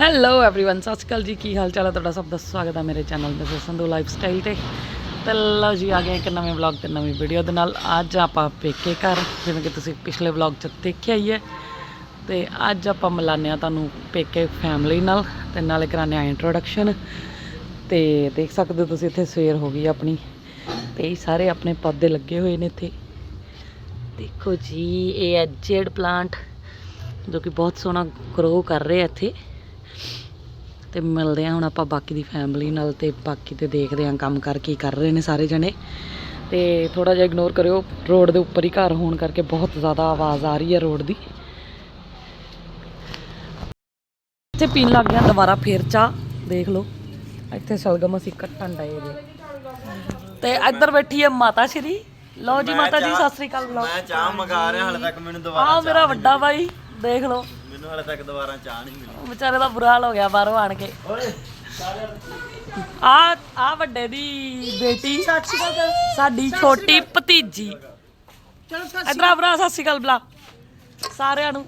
Hello everyone ਸਤਿ ਸ਼੍ਰੀ ਅਕਾਲ ਜੀ ਕੀ ਹਾਲ ਚਾਲ ਹੈ ਤੁਹਾਡਾ ਸਭ ਦਾ ਸਵਾਗਤ ਹੈ ਮੇਰੇ ਚੈਨਲ ਤੇ ਸੰਧੂ ਲਾਈਫ ਸਟਾਈਲ ਤੇ ਤੇ ਲਓ ਜੀ ਆ ਗਏ ਇੱਕ ਨਵੇਂ ਵਲੌਗ ਤੇ ਨਵੀਂ ਵੀਡੀਓ ਦੇ ਨਾਲ ਅੱਜ ਆਪਾਂ ਪੇਕੇ ਘਰ ਜਿਵੇਂ ਕਿ ਤੁਸੀਂ ਪਿਛਲੇ ਵਲੌਗ 'ਚ ਦੇਖਿਆ ਹੀ ਹੈ ਤੇ ਅੱਜ ਆਪਾਂ ਮਿਲਾਨੇ ਆ ਤੁਹਾਨੂੰ ਪੇਕੇ ਫੈਮਿਲੀ ਨਾਲ ਤੇ ਨਾਲੇ ਕਰਾਨੇ ਆ ਇੰਟਰੋਡਕਸ਼ਨ ਤੇ ਦੇਖ ਸਕਦੇ ਹੋ ਤੁਸੀਂ ਇੱਥੇ ਸਵੇਰ ਹੋ ਗਈ ਆਪਣੀ ਤੇ ਇਹ ਸਾਰੇ ਆਪਣੇ ਪੌਦੇ ਲੱਗੇ ਹੋਏ ਨੇ ਇੱਥੇ ਦੇਖੋ ਜੀ ਇਹ ਹੈ ਜੇਡ ਪਲਾਂਟ ਜੋ ਕਿ ਬਹੁਤ ਸੋਹਣਾ ਗਰੋ ਕਰ ਰਹੇ ਆ ਇੱਥੇ ਤੇ ਮਿਲਦੇ ਆ ਹੁਣ ਆਪਾਂ ਬਾਕੀ ਦੀ ਫੈਮਿਲੀ ਨਾਲ ਤੇ ਬਾਕੀ ਤੇ ਦੇਖਦੇ ਆ ਕੰਮ ਕਰ ਕੀ ਕਰ ਰਹੇ ਨੇ ਸਾਰੇ ਜਣੇ। ਤੇ ਥੋੜਾ ਜਿਹਾ ਇਗਨੋਰ ਕਰਿਓ ਰੋਡ ਦੇ ਉੱਪਰ ਹੀ ਘਰ ਹੋਣ ਕਰਕੇ ਬਹੁਤ ਜ਼ਿਆਦਾ ਆਵਾਜ਼ ਆ ਰਹੀ ਹੈ ਰੋਡ ਦੀ। ਇੱਥੇ ਪੀਣ ਲੱਗ ਗਿਆ ਦੁਬਾਰਾ ਫੇਰ ਚਾਹ ਦੇਖ ਲਓ। ਇੱਥੇ ਸਲਗਮ ਅਸੀਂ ਕੱਟਣ ਡਏ ਜੇ। ਤੇ ਇੱਧਰ ਬੈਠੀ ਹੈ ਮਾਤਾ ਸ਼੍ਰੀ। ਲਓ ਜੀ ਮਾਤਾ ਜੀ ਸਤਿ ਸ੍ਰੀ ਅਕਾਲ। ਬੁਲਾਓ ਮੈਂ ਚਾਹ ਮੰਗਾ ਰਿਹਾ ਹਾਲੇ ਤੱਕ ਮੈਨੂੰ ਦੁਬਾਰਾ ਆਹ ਮੇਰਾ ਵੱਡਾ ਭਾਈ ਦੇਖ ਲਓ। ਮੈਨੂੰ ਹਾਲੇ ਤੱਕ ਦੁਬਾਰਾ ਚਾਹ ਨਹੀਂ ਮਿਲੀ। ਉਹ ਵਿਚਾਰੇ ਦਾ ਬੁਰਾ ਹਾਲ ਹੋ ਗਿਆ ਬਾਹਰੋਂ ਆਣ ਕੇ। ਆ ਆ ਵੱਡੇ ਦੀ ਬੇਟੀ ਸਾਡੀ ਛੋਟੀ ਭਤੀਜੀ। ਇਧਰ ਆ ਭਰਾ ਸਤਿ ਸ਼੍ਰੀ ਅਕਾਲ ਬਲਾ। ਸਾਰਿਆਂ ਨੂੰ।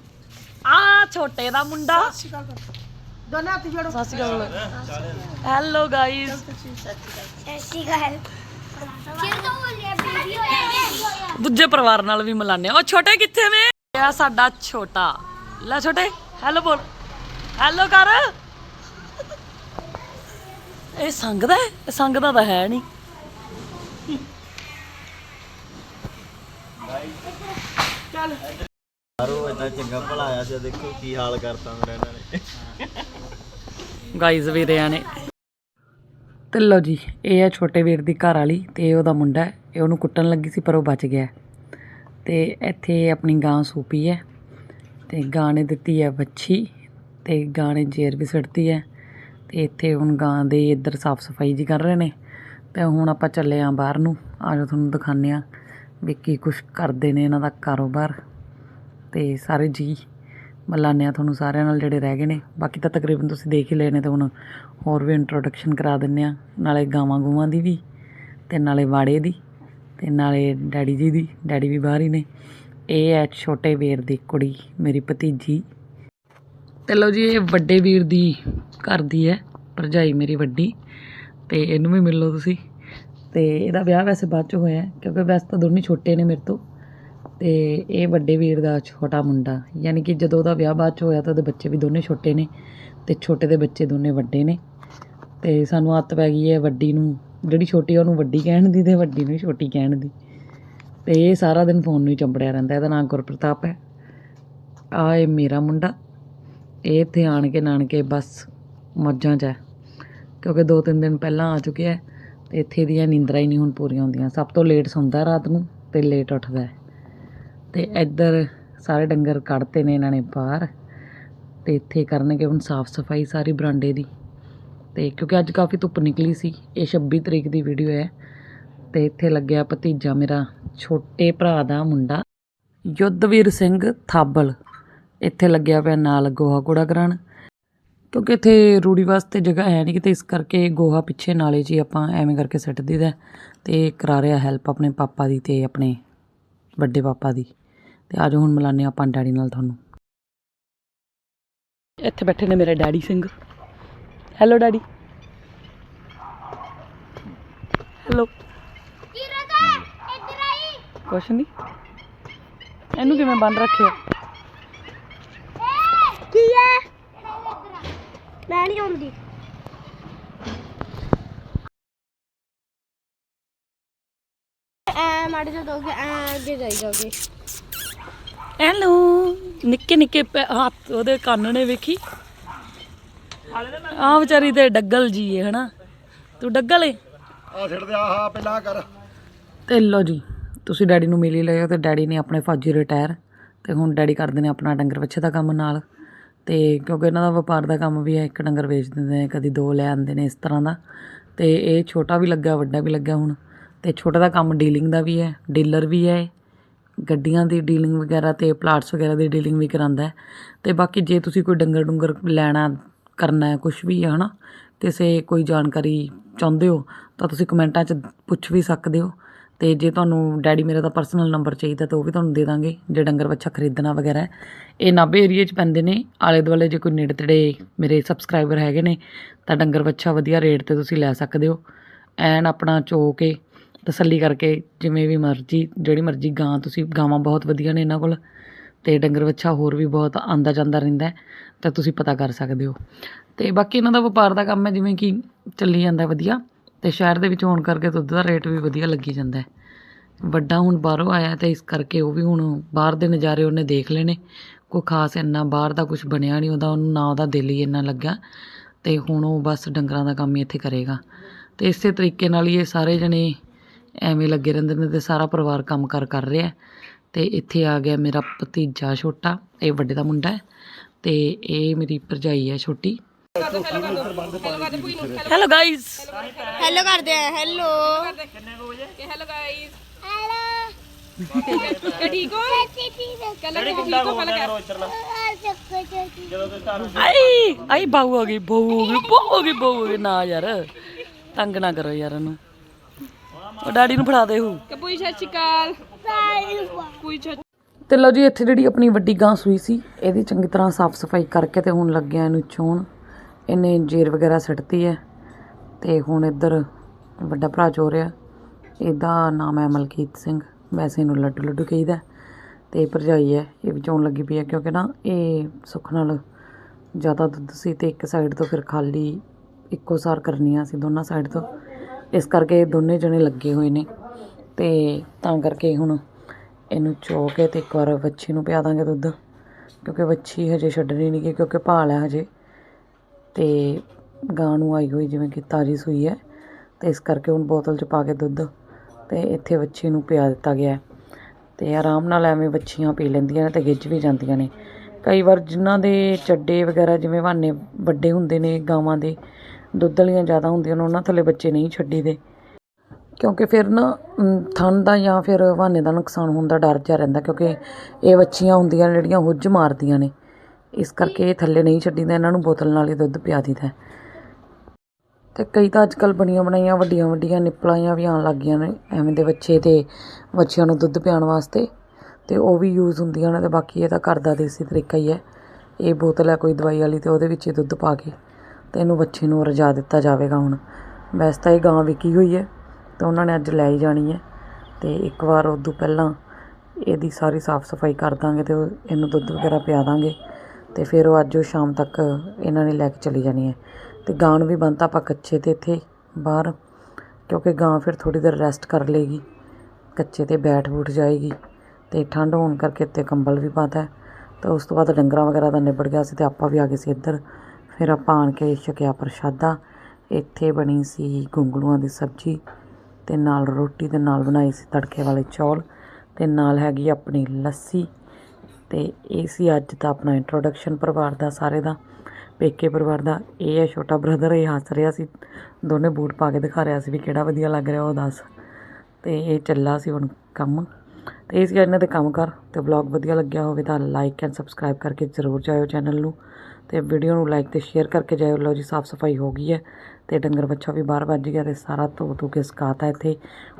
ਆ ਛੋਟੇ ਦਾ ਮੁੰਡਾ। ਦੋਨਾਂ ਹੱਥ ਜੋੜੋ। ਸਤਿ ਸ਼੍ਰੀ ਅਕਾਲ। ਹੈਲੋ ਗਾਇਸ ਗੱਲ ਹੈ। ਦੂਜੇ ਪਰਿਵਾਰ ਨਾਲ ਵੀ ਮਿਲਾਨੇ ਆ ਉਹ ਛੋਟੇ ਕਿੱਥੇ ਨੇ? ਇਹ ਆ ਸਾਡਾ ਛੋਟਾ। ਲੈ ਛੋਟੇ ਹੈਲੋ ਬੋਲ। ਹੈਲੋ ਕਰ। ਇਹ ਸੰਗਦਾ ਹੈ? ਇਹ ਸੰਗਦਾ ਤਾਂ ਹੈ ਨਹੀਂ। ਯਾਰੋ ਇੰਨਾ ਚੰਗਾ ਭਲਾ ਆਇਆ ਸੀ ਦੇਖੋ ਕੀ ਹਾਲ ਕਰਤਾ ਮੇਰਾ ਇਹਨਾਂ ਨੇ। ਗਾਈਜ਼ ਵੀਰਿਆਂ ਨੇ। ਤੇ ਲਓ ਜੀ ਇਹ ਹੈ ਛੋਟੇ ਵੀਰ ਦੀ ਘਰ ਵਾਲੀ ਤੇ ਇਹ ਉਹਦਾ ਮੁੰਡਾ ਇਹ ਉਹਨੂੰ ਕੁੱਟਣ ਲੱਗੀ ਸੀ ਪਰ ਉਹ ਬਚ ਗਿਆ ਤੇ ਇੱਥੇ ਆਪਣੀ ਗਾਂ ਸੂਪੀ ਹੈ। ਤੇ ਗਾਂ ਨੇ ਦਿੱਤੀ ਹੈ ਵੱਛੀ ਤੇ ਗਾਂ ਨੇ ਜੇਰ ਵੀ ਸੜਤੀ ਹੈ ਤੇ ਇੱਥੇ ਹੁਣ ਗਾਂ ਦੇ ਇੱਧਰ ਸਾਫ਼ ਸਫ਼ਾਈ ਜੀ ਕਰ ਰਹੇ ਨੇ ਤੇ ਹੁਣ ਆਪਾਂ ਚੱਲੇ ਆਂ ਬਾਹਰ ਨੂੰ। ਆਜੋ ਤੁਹਾਨੂੰ ਦਿਖਾਉਂਦੇ ਆ ਵੀ ਕੀ ਕੁਛ ਕਰਦੇ ਨੇ ਇਹਨਾਂ ਦਾ ਕਾਰੋਬਾਰ ਤੇ ਸਾਰੇ ਜੀ ਮਿਲਾਨੇ ਆ ਤੁਹਾਨੂੰ ਸਾਰਿਆਂ ਨਾਲ ਜਿਹੜੇ ਰਹਿ ਗਏ ਨੇ। ਬਾਕੀ ਤਾਂ ਤਕਰੀਬਨ ਤੁਸੀਂ ਦੇਖ ਹੀ ਲਏ ਨੇ ਤੇ ਹੁਣ ਹੋਰ ਵੀ ਇੰਟਰੋਡਕਸ਼ਨ ਕਰਾ ਦਿੰਨੇ ਆ ਨਾਲੇ ਗਾਵਾਂ ਗੂਵਾਂ ਦੀ ਵੀ ਤੇ ਨਾਲੇ ਵਾੜੇ ਦੀ ਤੇ ਨਾਲੇ ਡੈਡੀ ਜੀ ਦੀ, ਡੈਡੀ ਵੀ ਬਾਹਰ ਹੀ ਨੇ। ਇਹ ਹੈ ਛੋਟੇ ਵੀਰ ਦੀ ਕੁੜੀ, ਮੇਰੀ ਭਤੀਜੀ। ਤੇ ਲਓ ਜੀ, ਇਹ ਵੱਡੇ ਵੀਰ ਦੀ ਘਰ ਦੀ ਹੈ, ਭਰਜਾਈ ਮੇਰੀ ਵੱਡੀ। ਤੇ ਇਹਨੂੰ ਵੀ ਮਿਲ ਲਓ ਤੁਸੀਂ। ਤੇ ਇਹਦਾ ਵਿਆਹ ਵੈਸੇ ਬਾਅਦ ਚ ਹੋਇਆ, ਕਿਉਂਕਿ ਵੈਸੇ ਤਾਂ ਦੋਨੇ ਛੋਟੇ ਨੇ ਮੇਰੇ ਤੋਂ। ਤੇ ਇਹ ਵੱਡੇ ਵੀਰ ਦਾ ਛੋਟਾ ਮੁੰਡਾ, ਯਾਨੀ ਕਿ ਜਦੋਂ ਉਹਦਾ ਵਿਆਹ ਬਾਅਦ ਚ ਹੋਇਆ ਤਾਂ ਉਹਦੇ ਬੱਚੇ ਵੀ ਦੋਨੇ ਛੋਟੇ ਨੇ ਤੇ ਛੋਟੇ ਦੇ ਬੱਚੇ ਦੋਨੇ ਵੱਡੇ ਨੇ। ਤੇ ਸਾਨੂੰ ਆਦਤ ਪੈ ਗਈ ਹੈ ਵੱਡੀ ਨੂੰ, ਜਿਹੜੀ ਛੋਟੀ ਉਹਨੂੰ ਵੱਡੀ ਕਹਿਣ ਦੀ ਤੇ ਵੱਡੀ ਨੂੰ ਛੋਟੀ ਕਹਿਣ ਦੀ। ਤੇ ਇਹ ਸਾਰਾ ਦਿਨ ਫੋਨ ਨੂੰ ਹੀ ਚੰਬੜਿਆ ਰਹਿੰਦਾ, ਇਹਦਾ ਨਾਮ ਗੁਰਪ੍ਰਤਾਪ ਹੈ। ਆ ਇਹ ਮੇਰਾ ਮੁੰਡਾ, ਇਹ ਇੱਥੇ ਆਣ ਕੇ ਨਾਨਕੇ ਬਸ ਮੌਜਾਂ 'ਚ ਹੈ, ਕਿਉਂਕਿ ਦੋ ਤਿੰਨ ਦਿਨ ਪਹਿਲਾਂ ਆ ਚੁੱਕਿਆ ਹੈ ਤੇ ਇੱਥੇ ਦੀਆਂ ਨੀਂਦਰਾਂ ਹੀ ਨਹੀਂ ਹੁਣ ਪੂਰੀਆਂ ਹੁੰਦੀਆਂ। ਸਭ ਤੋਂ ਲੇਟ ਸੌਂਦਾ ਰਾਤ ਨੂੰ ਤੇ ਲੇਟ ਉੱਠਦਾ ਹੈ। ਤੇ ਇੱਧਰ ਸਾਰੇ ਡੰਗਰ ਕੱਢਤੇ ਨੇ ਇਹਨਾਂ ਨੇ ਬਾਹਰ ਤੇ ਇੱਥੇ ਕਰਨਗੇ ਹੁਣ ਸਾਫ਼ ਸਫ਼ਾਈ ਸਾਰੀ ਬਰਾਂਡੇ ਦੀ। ਤੇ ਕਿਉਂਕਿ ਅੱਜ ਕਾਫੀ ਧੁੱਪ ਨਿਕਲੀ ਸੀ, ਇਹ 26 ਤਰੀਕ ਦੀ ਵੀਡੀਓ ਹੈ। ਤੇ ਇੱਥੇ ਲੱਗਿਆ ਭਤੀਜਾ ਮੇਰਾ ਛੋਟੇ ਭਰਾ ਦਾ ਮੁੰਡਾ। ਯੁੱਧਵੀਰ ਸਿੰਘ ਥਾਬਲ। ਇੱਥੇ ਲੱਗਿਆ ਪਿਆ ਨਾਲ ਗੋਹਾ ਕੂੜਾ ਕਰਾਉਣ ਕਿਉਂਕਿ ਇੱਥੇ ਰੂੜੀ ਵਾਸਤੇ ਜਗ੍ਹਾ ਹੈ ਨਹੀਂ ਕਿਤੇ, ਇਸ ਕਰਕੇ ਗੋਹਾ ਪਿੱਛੇ ਨਾਲੇ 'ਚ ਹੀ ਆਪਾਂ ਐਵੇਂ ਕਰਕੇ ਸਿੱਟ ਦੀਦਾ ਤੇ ਕਰਾ ਰਿਹਾ ਹੈਲਪ ਆਪਣੇ ਪਾਪਾ ਦੀ ਤੇ ਆਪਣੇ ਵੱਡੇ ਪਾਪਾ ਦੀ। ਤੇ ਆਜੋ ਹੁਣ ਮਿਲਾਨੇ ਆਪਾਂ ਡੈਡੀ ਨਾਲ ਤੁਹਾਨੂੰ। ਇੱਥੇ ਬੈਠੇ ਨੇ ਮੇਰੇ daddy Singh. Hello daddy. Hello ਕੁਛ ਨਹੀਂ ਇਹਨੂੰ ਕਿਵੇਂ ਬੰਨ ਰੱਖਿਆ? ਕੀ ਹੈ ਮੈਂ ਨਹੀਂ ਆਉਂਦੀ। ਐ ਮਾੜੇ ਜਿਹਾ ਦੋਗੇ ਐ ਅੱਗੇ ਜਾਈ ਜਾਓਗੇ। ਹੈਲੋ ਨਿੱਕੇ ਨਿੱਕੇ ਪੈ- ਹੱਥ ਉਹਦੇ ਕੰਨ ਨੇ ਵੇਖੀ। ਆ ਵਿਚਾਰੀ ਤੇ ਡੱਗਲ ਜੀ ਹੈ ਹਨਾ। ਤੂੰ ਡੱਗਲ ਏ? ਆ ਛੱਡ ਦੇ ਆਹ ਪਹਿਲਾਂ ਕਰ। ਤੇ ਲੋ ਜੀ। ਤੁਸੀਂ ਡੈਡੀ ਨੂੰ ਮਿਲ ਹੀ ਲਏ ਹੋ ਤੇ ਡੈਡੀ ਨੇ ਆਪਣੇ ਫੌਜੀ ਰਿਟਾਇਰ ਤੇ ਹੁਣ ਡੈਡੀ ਕਰਦੇ ਨੇ ਆਪਣਾ ਡੰਗਰ ਵੱਛੇ ਦਾ ਕੰਮ ਨਾਲ। ਤੇ ਕਿਉਂਕਿ ਇਹਨਾਂ ਦਾ ਵਪਾਰ ਦਾ ਕੰਮ ਵੀ ਹੈ, ਇੱਕ ਡੰਗਰ ਵੇਚ ਦਿੰਦੇ ਨੇ, ਕਦੀ ਦੋ ਲੈ ਆਉਂਦੇ ਨੇ ਇਸ ਤਰ੍ਹਾਂ ਦਾ। ਤੇ ਇਹ ਛੋਟਾ ਵੀ ਲੱਗਾ ਵੱਡਾ ਵੀ ਲੱਗਾ ਹੁਣ। ਤੇ ਛੋਟਾ ਦਾ ਕੰਮ ਡੀਲਿੰਗ ਦਾ ਵੀ ਹੈ, ਡੀਲਰ ਵੀ ਹੈ। ਗੱਡੀਆਂ ਦੀ ਡੀਲਿੰਗ ਵਗੈਰਾ ਤੇ ਪਲਾਟਸ ਵਗੈਰਾ ਦੀ ਡੀਲਿੰਗ ਵੀ ਕਰਾਂਦਾ ਹੈ। ਤੇ ਬਾਕੀ ਜੇ ਤੁਸੀਂ ਕੋਈ ਡੰਗਰ ਡੁੰਗਰ ਲੈਣਾ, ਕਰਨਾ ਹੈ ਕੁਝ ਵੀ ਹੈ ਹਨਾ ਕਿਸੇ ਕੋਈ ਜਾਣਕਾਰੀ ਚਾਹੁੰਦੇ ਹੋ, ਤਾਂ ਤੁਸੀਂ ਕਮੈਂਟਾਂ 'ਚ ਪੁੱਛ ਵੀ ਸਕਦੇ ਹੋ। ਅਤੇ ਜੇ ਤੁਹਾਨੂੰ ਡੈਡੀ ਮੇਰੇ ਦਾ ਪਰਸਨਲ ਨੰਬਰ ਚਾਹੀਦਾ ਤਾਂ ਉਹ ਵੀ ਤੁਹਾਨੂੰ ਦੇ ਦਾਂਗੇ, ਜੇ ਡੰਗਰ ਵੱਛਾ ਖਰੀਦਣਾ ਵਗੈਰਾ ਇਹ ਨਾਭੇ ਏਰੀਏ 'ਚ ਪੈਂਦੇ ਨੇ, ਆਲੇ ਦੁਆਲੇ ਜੇ ਕੋਈ ਨੇੜੇ ਤੇੜੇ ਮੇਰੇ ਸਬਸਕ੍ਰਾਈਬਰ ਹੈਗੇ ਨੇ, ਤਾਂ ਡੰਗਰ ਬੱਚਾ ਵਧੀਆ ਰੇਟ ਤੇ ਤੁਸੀਂ ਲੈ ਸਕਦੇ ਹੋ। ਐਨ ਆਪਣਾ ਚੋ ਕੇ ਤਸੱਲੀ ਕਰਕੇ ਜਿਵੇਂ ਵੀ ਮਰਜ਼ੀ, ਜਿਹੜੀ ਮਰਜ਼ੀ ਗਾਂ ਤੁਸੀਂ, ਗਾਵਾਂ ਬਹੁਤ ਵਧੀਆ ਨੇ ਇਹਨਾਂ ਕੋਲ, ਤੇ ਡੰਗਰ ਵੱਛਾ ਹੋਰ ਵੀ ਬਹੁਤ ਆਂਦਾ ਜਾਂਦਾ ਰਹਿੰਦਾ ਤਾਂ ਤੁਸੀਂ ਪਤਾ ਕਰ ਸਕਦੇ ਹੋ। ਤੇ ਬਾਕੀ ਇਹਨਾਂ ਦਾ ਵਪਾਰ ਦਾ ਕੰਮ ਹੈ, ਜਿਵੇਂ ਕਿ ਚੱਲੀ ਜਾਂਦਾ ਵਧੀਆ। ਅਤੇ ਸ਼ਹਿਰ ਦੇ ਵਿੱਚ ਹੋਣ ਕਰਕੇ ਦੁੱਧ ਦਾ ਰੇਟ ਵੀ ਵਧੀਆ ਲੱਗੀ ਜਾਂਦਾ ਹੈ। ਵੱਡਾ ਹੁਣ ਬਾਹਰੋਂ ਆਇਆ ਤੇ ਇਸ ਕਰਕੇ ਉਹ ਵੀ ਹੁਣ ਬਾਹਰ ਦੇ ਨਜ਼ਾਰੇ ਉਹਨੇ ਦੇਖ ਲੈਣੇ। ਕੋਈ ਖਾਸ ਇੰਨਾ ਬਾਹਰ ਦਾ ਕੁਝ ਬਣਿਆ ਨਹੀਂ, ਉਹਦਾ ਉਹਨੂੰ ਨਾ ਉਹਦਾ ਦਿਲ ਹੀ ਇੰਨਾ ਲੱਗਾ ਤੇ ਹੁਣ ਉਹ ਬਸ ਡੰਗਰਾਂ ਦਾ ਕੰਮ ਹੀ ਇੱਥੇ ਕਰੇਗਾ। ਤੇ ਇਸੇ ਤਰੀਕੇ ਨਾਲ ਹੀ ਇਹ ਸਾਰੇ ਜਣੇ ਐਵੇਂ ਲੱਗੇ ਰਹਿੰਦੇ ਨੇ ਤੇ ਸਾਰਾ ਪਰਿਵਾਰ ਕੰਮ ਕਰ ਕਰ ਰਿਹਾ ਹੈ। ਤੇ ਇੱਥੇ ਆ ਗਿਆ ਮੇਰਾ ਭਤੀਜਾ ਛੋਟਾ, ਇਹ ਵੱਡੇ ਦਾ ਮੁੰਡਾ ਹੈ ਤੇ ਇਹ ਮੇਰੀ ਭਰਜਾਈ ਹੈ ਛੋਟੀ। ਹੈਲੋ ਗਾਇਸ ਹੈਲੋ ਕਰਦੇ ਆ ਹੈਲੋ ਹੈਲੋ ਗਾਇਸ ਹੈਲੋ ਕਿ ਠੀਕ ਹੋ? ਕਹਿੰਦਾ ਕਿ ਠੀਕ ਹੋ? ਪਹਿਲਾਂ ਕਹਿ ਆਈ ਆਈ ਬਾਹੂ ਆ ਗਈ ਬਾਹੂ ਆ ਗਈ ਬਾਹੂ ਆ ਗਈ ਬਾਹੂ ਆ ਗਈ। ਨਾ ਯਾਰ ਤੰਗ ਨਾ ਕਰੋ ਯਾਰ ਉਹਨੂੰ ਉਹ ਡੈਡੀ ਨੂੰ ਫੜਾ ਦੇ ਹੂ ਕਿ ਪੂਈ ਸਤਿ ਸ਼੍ਰੀ ਅਕਾਲ। ਸਤਿ ਤੇ ਲਓ ਜੀ ਇੱਥੇ ਜਿਹੜੀ ਆਪਣੀ ਵੱਡੀ ਗਾਂ ਸੂਈ ਸੀ ਇਹਦੀ ਚੰਗੀ ਤਰ੍ਹਾਂ ਸਾਫ਼ ਸਫ਼ਾਈ ਕਰਕੇ ਤੇ ਹੁਣ ਲੱਗਿਆ ਇਹਨੂੰ ਚੋਣ। ਇਹਨੇ ਜੇਰ ਵਗੈਰਾ ਸੱਟਤੀ ਹੈ ਤੇ ਹੁਣ ਇੱਧਰ ਵੱਡਾ ਭਰਾ ਚੋ ਰਿਹਾ। ਇਹਦਾ ਨਾਮ ਹੈ ਮਲਕੀਤ ਸਿੰਘ। ਵੈਸੇ ਇਹਨੂੰ ਲੱਡੂ ਲੱਡੂ ਕਹੀਦਾ ਤੇ ਭਰਜਾਈ ਹੈ। ਇਹ ਵੀ ਚੋਣ ਲੱਗੀ ਪਈ ਹੈ ਕਿਉਂਕਿ ਨਾ ਇਹ ਸੁੱਖ ਨਾਲ ਜ਼ਿਆਦਾ ਦੁੱਧ ਸੀ ਤੇ ਇੱਕ ਸਾਈਡ ਤੋਂ ਫਿਰ ਖਾਲੀ ਇੱਕੋ ਸਾਰ ਕਰਨੀਆਂ ਸੀ ਦੋਨਾਂ ਸਾਈਡ ਤੋਂ। ਇਸ ਕਰਕੇ ਇਹ ਦੋਨੇ ਜਣੇ ਲੱਗੇ ਹੋਏ ਨੇ ਤੇ ਤਾਂ ਕਰਕੇ ਹੁਣ ਇਹਨੂੰ ਚੋ ਕੇ ਤੇ ਇੱਕ ਵਾਰ ਵੱਛੀ ਨੂੰ ਪਿਆ ਦਾਂਗੇ ਦੁੱਧ। ਕਿਉਂਕਿ ਵੱਛੀ ਹਜੇ ਛੱਡਣੀ ਨਹੀਂ ਗੀ, ਕਿਉਂਕਿ ਭਾਲ ਹੈ ਹਜੇ। ਅਤੇ ਗਾਂ ਨੂੰ ਆਈ ਹੋਈ ਜਿਵੇਂ ਕਿ ਤਾਜੀ ਸੂਈ ਹੈ ਅਤੇ ਇਸ ਕਰਕੇ ਹੁਣ ਬੋਤਲ 'ਚ ਪਾ ਕੇ ਦੁੱਧ ਅਤੇ ਇੱਥੇ ਵੱਛੀ ਨੂੰ ਪਿਆ ਦਿੱਤਾ ਗਿਆ ਅਤੇ ਆਰਾਮ ਨਾਲ ਐਵੇਂ ਵੱਛੀਆਂ ਪੀ ਲੈਂਦੀਆਂ ਨੇ ਅਤੇ ਗਿੱਝ ਵੀ ਜਾਂਦੀਆਂ ਨੇ। ਕਈ ਵਾਰ ਜਿਨ੍ਹਾਂ ਦੇ ਚੱਡੇ ਵਗੈਰਾ ਜਿਵੇਂ ਵਾਨੇ ਵੱਡੇ ਹੁੰਦੇ ਨੇ ਗਾਵਾਂ ਦੇ ਦੁੱਧ ਵਾਲੀਆਂ ਜ਼ਿਆਦਾ ਹੁੰਦੀਆਂ ਨੇ ਉਹਨਾਂ ਥੱਲੇ ਬੱਚੇ ਨਹੀਂ ਛੱਡੀਦੇ। ਕਿਉਂਕਿ ਫਿਰ ਨਾ ਅਮ, ਥਣ ਦਾ ਜਾਂ ਫਿਰ ਬਹਾਨੇ ਦਾ ਨੁਕਸਾਨ ਹੋਣ ਦਾ ਡਰ ਜਿਹਾ ਰਹਿੰਦਾ ਕਿਉਂਕਿ ਇਹ ਵੱਛੀਆਂ ਹੁੰਦੀਆਂ ਜਿਹੜੀਆਂ ਹੁੱਜ ਮਾਰਦੀਆਂ ਨੇ। ਇਸ ਕਰਕੇ ਇਹ ਥੱਲੇ ਨਹੀਂ ਛੱਡੀਦਾ, ਇਹਨਾਂ ਨੂੰ ਬੋਤਲ ਨਾਲ ਹੀ ਦੁੱਧ ਪਿਆ ਦੀਦਾ ਤੇ ਕਈ ਤਾਂ ਅੱਜਕੱਲ ਬਣੀਆਂ ਬਣਾਈਆਂ ਵੱਡੀਆਂ ਵੱਡੀਆਂ ਨਿੱਪਲਾਂ ਵੀ ਆਉਣ ਲੱਗ ਗਈਆਂ ਨੇ, ਐਵੇਂ ਦੇ ਬੱਚੇ ਤੇ ਬੱਚਿਆਂ ਨੂੰ ਦੁੱਧ ਪਿਆਉਣ ਵਾਸਤੇ, ਤੇ ਉਹ ਵੀ ਯੂਜ਼ ਹੁੰਦੀਆਂ ਨੇ ਤੇ ਬਾਕੀ ਇਹ ਤਾਂ ਘਰ ਦਾ ਦੇਸੀ ਤਰੀਕਾ ਹੀ ਹੈ। ਇਹ ਬੋਤਲ ਹੈ ਕੋਈ ਦਵਾਈ ਵਾਲੀ ਤੇ ਉਹਦੇ ਵਿੱਚ ਹੀ ਦੁੱਧ ਪਾ ਕੇ ਤੇ ਇਹਨੂੰ ਬੱਚੇ ਨੂੰ ਰਜਾ ਦਿੱਤਾ ਜਾਵੇਗਾ ਹੁਣ। ਵੈਸੇ ਤਾਂ ਇਹ ਗਾਂ ਵਿਕੀ ਹੋਈ ਹੈ ਤੇ ਉਹਨਾਂ ਨੇ ਅੱਜ ਲੈ ਹੀ ਜਾਣੀ ਹੈ ਤੇ ਇੱਕ ਵਾਰ ਉਦੋਂ ਪਹਿਲਾਂ ਇਹਦੀ ਸਾਰੀ ਸਾਫ਼ ਸਫ਼ਾਈ ਕਰ ਦਾਂਗੇ ਤੇ ਇਹਨੂੰ ਦੁੱਧ ਵਗੈਰਾ ਪਿਆ ਦਾਂਗੇ। ਅਤੇ ਫਿਰ ਉਹ ਅੱਜ ਉਹ ਸ਼ਾਮ ਤੱਕ ਇਹਨਾਂ ਨੇ ਲੈ ਕੇ ਚਲੀ ਜਾਣੀ ਹੈ। ਅਤੇ ਗਾਂ ਨੂੰ ਵੀ ਬੰਨਤਾ ਆਪਾਂ ਕੱਚੇ ਤੇ ਇੱਥੇ ਬਾਹਰ, ਕਿਉਂਕਿ ਗਾਂ ਫਿਰ ਥੋੜ੍ਹੀ ਦੇਰ ਰੈਸਟ ਕਰ ਲਏਗੀ, ਕੱਚੇ ਤੇ ਬੈਠ ਬੂਠ ਜਾਏਗੀ ਅਤੇ ਠੰਡ ਹੋਣ ਕਰਕੇ ਇੱਥੇ ਕੰਬਲ ਵੀ ਪਾਤਾ ਹੈ। ਤੇ ਉਸ ਤੋਂ ਬਾਅਦ ਡੰਗਰਾਂ ਵਗੈਰਾ ਦਾ ਨਿਬੜ ਗਿਆ ਸੀ ਅਤੇ ਆਪਾਂ ਵੀ ਆ ਗਏ ਸੀ ਇੱਧਰ। ਫਿਰ ਆਪਾਂ ਆਣ ਕੇ ਛਕਿਆ ਪ੍ਰਸ਼ਾਦਾ, ਇੱਥੇ ਬਣੀ ਸੀ ਗੁੰਗਲੂਆਂ ਦੀ ਸਬਜ਼ੀ ਅਤੇ ਨਾਲ ਰੋਟੀ ਤੇ ਨਾਲ ਬਣਾਈ ਸੀ ਤੜਕੇ ਵਾਲੇ ਚੌਲ ਅਤੇ ਨਾਲ ਹੈਗੀ ਆਪਣੀ ਲੱਸੀ। ਤੇ ਇਹ ਸੀ ਅੱਜ ਦਾ ਆਪਣਾ ਇੰਟਰੋਡਕਸ਼ਨ ਪਰਿਵਾਰ ਦਾ, ਸਾਰੇ ਦਾ, ਪੇਕੇ ਪਰਿਵਾਰ ਦਾ। ਇਹ ਹੈ ਛੋਟਾ ਬ੍ਰਦਰ ਇਹ ਹੱਸ ਰਿਹਾ ਸੀ। ਦੋਨੇ ਬੂਟ ਪਾ ਕੇ ਦਿਖਾ ਰਿਹਾ ਸੀ ਵੀ ਕਿਹੜਾ ਵਧੀਆ ਲੱਗ ਰਿਹਾ ਉਹ ਦੱਸ। ਤੇ ਇਹ ਚੱਲਾ ਸੀ ਹੁਣ ਕੰਮ। ਤੇ ਇਹ ਸੀ ਇਹਨਾਂ ਦੇ ਕੰਮ ਕਰ ਤੇ ਵਲੌਗ ਵਧੀਆ ਲੱਗਿਆ ਹੋਵੇ ਤਾਂ ਲਾਈਕ ਐਂਡ ਸਬਸਕ੍ਰਾਈਬ ਕਰਕੇ ਜ਼ਰੂਰ ਜਾਇਓ ਚੈਨਲ ਨੂੰ। ਤੇ ਵੀਡੀਓ ਨੂੰ ਲਾਈਕ ਤੇ ਸ਼ੇਅਰ ਕਰਕੇ ਜਾਇਓ। ਲਓ ਜੀ, ਸਾਫ਼ ਸਫ਼ਾਈ ਹੋ ਗਈ ਹੈ। ਤੇ ਡੰਗਰ ਬੱਚਾ ਵੀ ਬਾਹਰ ਵੱਜ ਗਿਆ ਤੇ ਸਾਰਾ ਧੋ ਧੋ ਕੇ ਸਕਾਤਾ ਇੱਥੇ।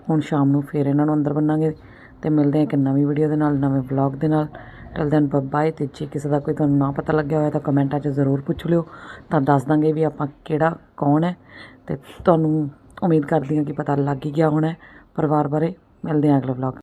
ਹੁਣ ਸ਼ਾਮ ਨੂੰ ਫੇਰ ਇਹਨਾਂ ਨੂੰ ਅੰਦਰ ਬੰਨਾਂਗੇ। ਤੇ ਮਿਲਦੇ ਹਾਂ ਇੱਕ ਨਵੀਂ ਵੀਡੀਓ ਦੇ ਨਾਲ, ਨਵੇਂ ਵਲੌਗ ਦੇ ਨਾਲ। ਟਿਲ ਦੈਨ ਬਾਏ ਤੇ ਜੇ ਕਿਸੇ ਦਾ ਕੋਈ ਤੁਹਾਨੂੰ ਨਾ ਪਤਾ ਲੱਗਿਆ ਹੋਇਆ ਤਾਂ ਕਮੈਂਟਾਂ 'ਚ ਜ਼ਰੂਰ ਪੁੱਛ ਲਿਓ। ਤਾਂ ਦੱਸ ਦਾਂਗੇ ਵੀ ਆਪਾਂ ਕਿਹੜਾ ਕੌਣ ਹੈ ਤੇ ਤੁਹਾਨੂੰ ਉਮੀਦ ਕਰਦੀ ਹਾਂ ਕਿ ਪਤਾ ਲੱਗ ਹੀ ਗਿਆ ਹੋਣਾ ਪਰਿਵਾਰ ਬਾਰੇ ਮਿਲਦੇ ਹਾਂ ਅਗਲੇ ਵਲੌਗ